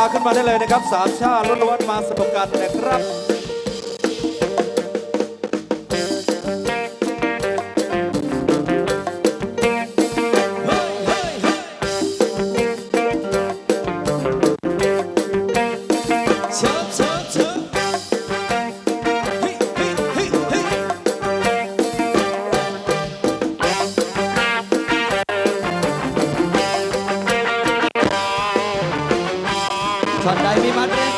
าขึ้นมาได้เลยนะครับสามชาติล้วนๆมาสนุกกันนะครับ Madrid.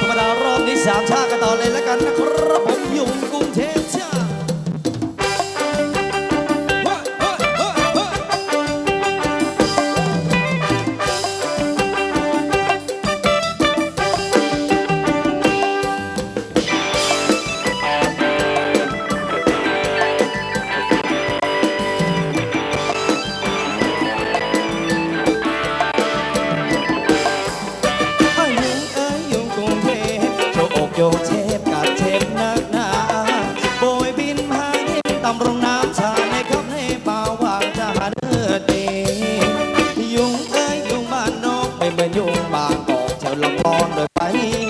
ธรรมดารอบนี้สามชาติกันต่อเลยแล้วกันนะครับ ลองวอนโดยไป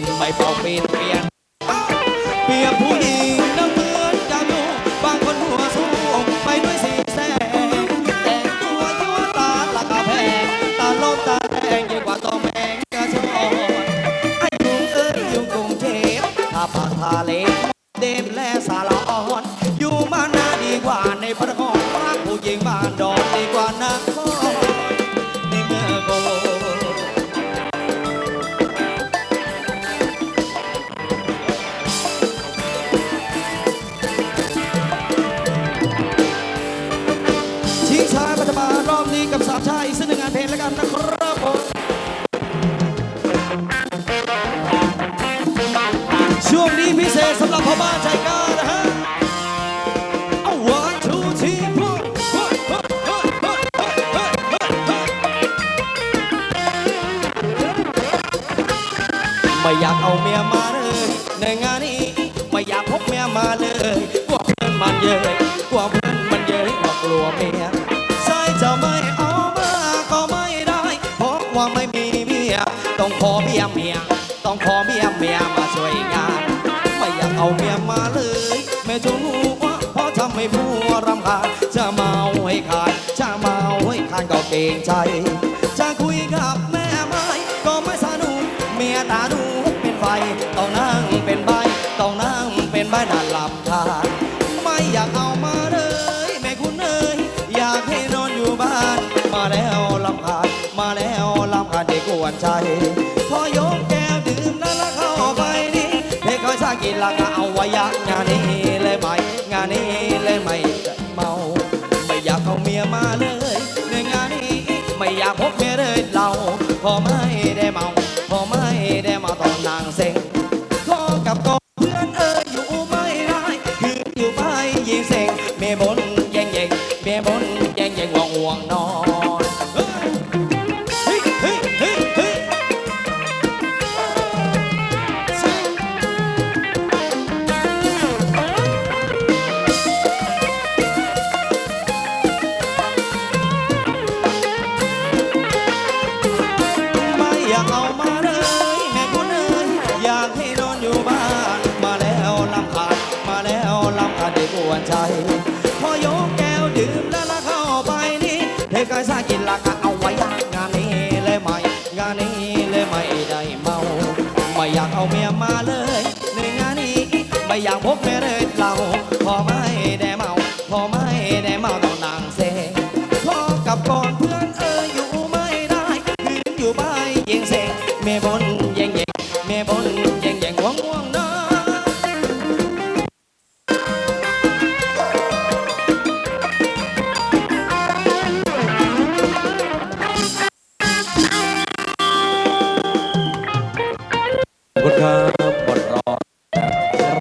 นไม่เป่าปีนเปลี่ยนเปียบผู้หญิงน้ำเหมือนจานูบางคนหัวสูงไปด้วยสีแสงแต่งตัวยั่วตาหลักกาแพงตาลบตาแดงยิ่งกว่าตอแมงกระชอนไอ้ยุงเอ้ยยุงกรุงเทพถ้าปากทาเล็บเดบามชาอีสนึ่งานเพลงแล้วกันนะครับผมช่วงนี้พิเศษสำหรับพ่อบ้านใจกล้านะฮะเอาวันทูทีพวกไม่อยากเอาเมียมาเลยในงานนี้ไม่อยากพบเมียมาเลยกลัวเพื่อนมันเยอะกลัว ย ต้องขอเมียเมีย ต้องขอเมียเมียมาช่วยงาน ไม่อยากเอาเมียมาเลย แม่จะรู้ว่าเพราะทำให้ผัวรำคาญจะเมาให้ขาดจะเมาให้ขาดก็เกรงใจ วนใจ พอยกแก้วดื่มแล้วละเข้าไปนี่เพคอยสากินและก็เอาไว้ยางานนี้เลยไหมงานนี้เลยไหมเมา ไม่อยากเอาเมียมาเลยในงานนี้ไม่อยากพบเมียเลยเราพอไม่ได้เมา อย่างพบไม่เลยเราพอไม่ได้เมา พอไม่ได้เมาต้องนางเซพอกับก่อนเพื่อนเอออยู่ไม่ได้คืนอยู่บ้านยิงเสงเมบนยิงยิงเมบน